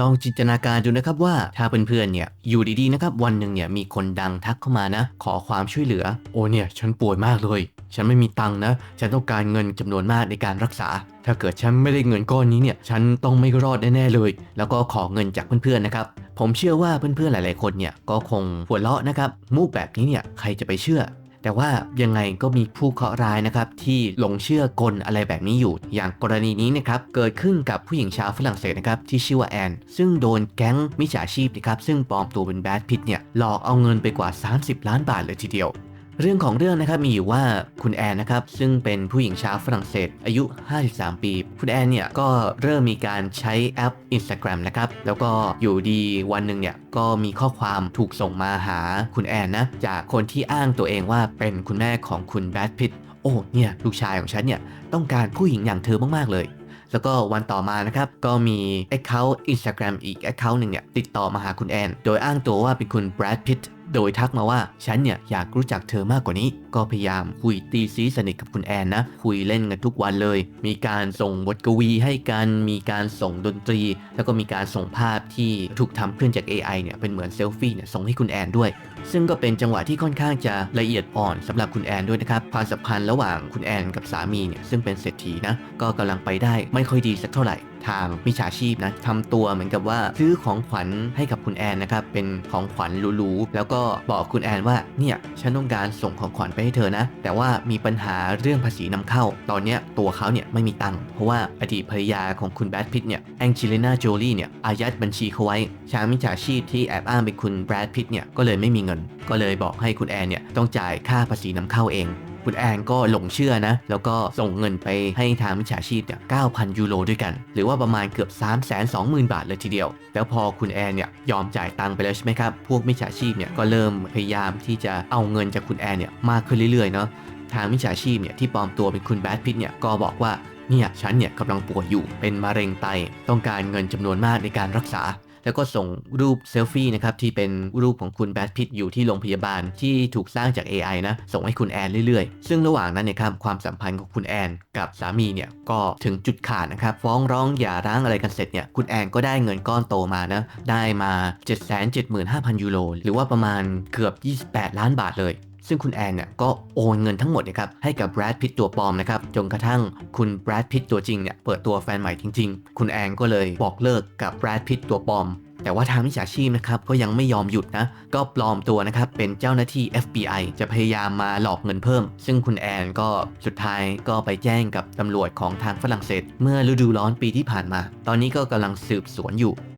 ลองจินตนาการดูนะครับว่าถ้าเพื่อนๆเนี่ยอยู่ดีๆนะครับวันหนึ่งเนี่ยมีคนดังทักเข้ามานะ ขอความช่วยเหลือ โอ้เนี่ยฉันป่วยมากเลย ฉันไม่มีตังค์นะ ฉันต้องการเงินจำนวนมากในการรักษา ถ้าเกิดฉันไม่ได้เงินก้อนนี้เนี่ยฉันต้องไม่รอดแน่ๆเลย แล้วก็ขอเงินจากเพื่อนๆนะครับผมเชื่อว่าเพื่อนๆหลาย ๆคนเนี่ยก็คงหัวเราะนะครับมุกแบบนี้เนี่ยใครจะไปเชื่อ แต่ว่ายังไงก็มีผู้เคราะห์ร้ายนะครับที่หลงเชื่อกลอะไรแบบนี้อยู่ อย่างกรณีนี้นะครับเกิดขึ้นกับผู้หญิงชาวฝรั่งเศสนะครับที่ชื่อว่าแอนซึ่งโดนแก๊งมิจฉาชีพนะครับซึ่งปลอมตัวเป็นแบดพิทเนี่ยหลอกเอาเงินไปกว่า 30 ล้านบาทเลยทีเดียว เรื่องของเรื่องนะครับมีอยู่ว่าคุณแอนนะครับซึ่งเป็นผู้หญิงชาวฝรั่งเศส อายุ 53 ปี คุณแอนเนี่ยก็เริ่มมีการใช้แอป Instagram นะครับแล้วก็อยู่ดีวันหนึ่งเนี่ยก็มีข้อความถูกส่งมาหาคุณแอนนะจากคนที่อ้างตัวเองว่าเป็นคุณแม่ของคุณแบดพิตโอ้เนี่ยลูกชายของฉันเนี่ยต้องการผู้หญิงอย่างเธอมาก ๆ เลยแล้วก็วันต่อมานะครับ ก็มี Account Instagram อีก Account หนึ่งเนี่ย ติดต่อมาหาคุณแอน โดยอ้างตัวว่าเป็นคุณแบรดพิต โดยทักมาว่าฉันเนี่ยอยากรู้จักเธอมากกว่านี้ ก็พยายามคุยตีซีสนิทกับคุณแอนนะ คุยเล่นกันทุกวันเลย มีการส่งบทกวีให้กัน มีการส่งดนตรี แล้วก็มีการส่งภาพที่ถูกทำขึ้นจาก AI เนี่ยเป็นเหมือนเซลฟี่เนี่ยส่งให้คุณแอนด้วย ซึ่งก็เป็นจังหวะที่ค่อนข้างจะละเอียดอ่อนสำหรับคุณแอนด้วยนะครับความสัมพันธ์ระหว่างคุณแอนกับสามีเนี่ยซึ่งเป็นเศรษฐีนะก็กำลังไปได้ไม่ค่อยดีสักเท่าไหร่ ทางมิจฉาชีพนะทำตัวเหมือนกับว่าซื้อของขวัญให้กับคุณแอนนะครับเป็นของขวัญหรูๆแล้วก็บอกคุณแอนว่าเนี่ยฉันต้องการส่งของขวัญไปให้เธอนะ แต่ว่ามีปัญหาเรื่องภาษีนำเข้า ตอนเนี้ยตัวเขาเนี่ยไม่มีตังค์เพราะว่าอดีตภรรยาของคุณแบรดพิตเนี่ยแองเจลิน่าโจลี่เนี่ยอายัดบัญชีเขาไว้ชางมิจฉาชีพที่แอบอ้างเป็นคุณแบรดพิตเนี่ยก็เลยไม่มีเงิน ก็เลยบอกให้คุณแอนเนี่ยต้องจ่ายค่าภาษีนำเข้าเอง คุณแอนก็หลงเชื่อนะ แล้วก็ส่งเงินไปให้ทางมิจฉาชีพเนี่ย9,000 ยูโรด้วยกัน หรือว่าประมาณเกือบ 3 2 0 0 0 0 บาทเลยทีเดียว แล้วพอคุณแอนเนี่ยยอมจ่ายตังค์ไปแล้วใช่ไหมครับ พวกมิจฉาชีพเนี่ยก็เริ่มพยายามที่จะเอาเงินจากคุณแอนเนี่ยมากขึ้นเรื่อยๆเนาะ ทางมิจฉาชีพเนี่ยที่ปลอมตัวเป็นคุณแบดพิทเนี่ยก็บอกว่าเนี่ยฉันเนี่ยกำลังป่วยอยู่เป็นมะเร็งไต ต้องการเงินจำนวนมากในการรักษา แล้วก็ส่งรูปเซลฟี่นะครับที่เป็นรูปของคุณแบดพิตอยู่ที่โรงพยาบาลที่ถูกสร้างจาก AI นะส่งให้คุณแอนเรื่อยๆ ซึ่งระหว่างนั้นเนี่ยครับความสัมพันธ์ของคุณแอนกับสามีเนี่ยก็ถึงจุดขาดนะครับฟ้องร้องหย่าร้างอะไรกันเสร็จเนี่ยคุณแอนก็ได้เงินก้อนโตมานะได้มา 775,000 ยูโรหรือว่าประมาณเกือบ 28 ล้านบาทเลย ซึ่งคุณแอนเนี่ยก็โอนเงินทั้งหมดนะครับให้กับแบรดพิตตัวปลอมนะครับจนกระทั่งคุณแบรดพิตตัวจริงเนี่ยเปิดตัวแฟนใหม่จริง ๆ คุณแอนก็เลยบอกเลิกกับแบรดพิตตัวปลอมแต่ว่าทางมิจฉาชีพนะครับก็ยังไม่ยอมหยุดนะ ก็ปลอมตัวนะครับเป็นเจ้าหน้าที่ FBI จะพยายามมาหลอกเงินเพิ่ม ซึ่งคุณแอนก็สุดท้ายก็ไปแจ้งกับตำรวจของทางฝรั่งเศส เมื่อฤดูร้อนปีที่ผ่านมา ตอนนี้ก็กำลังสืบสวนอยู่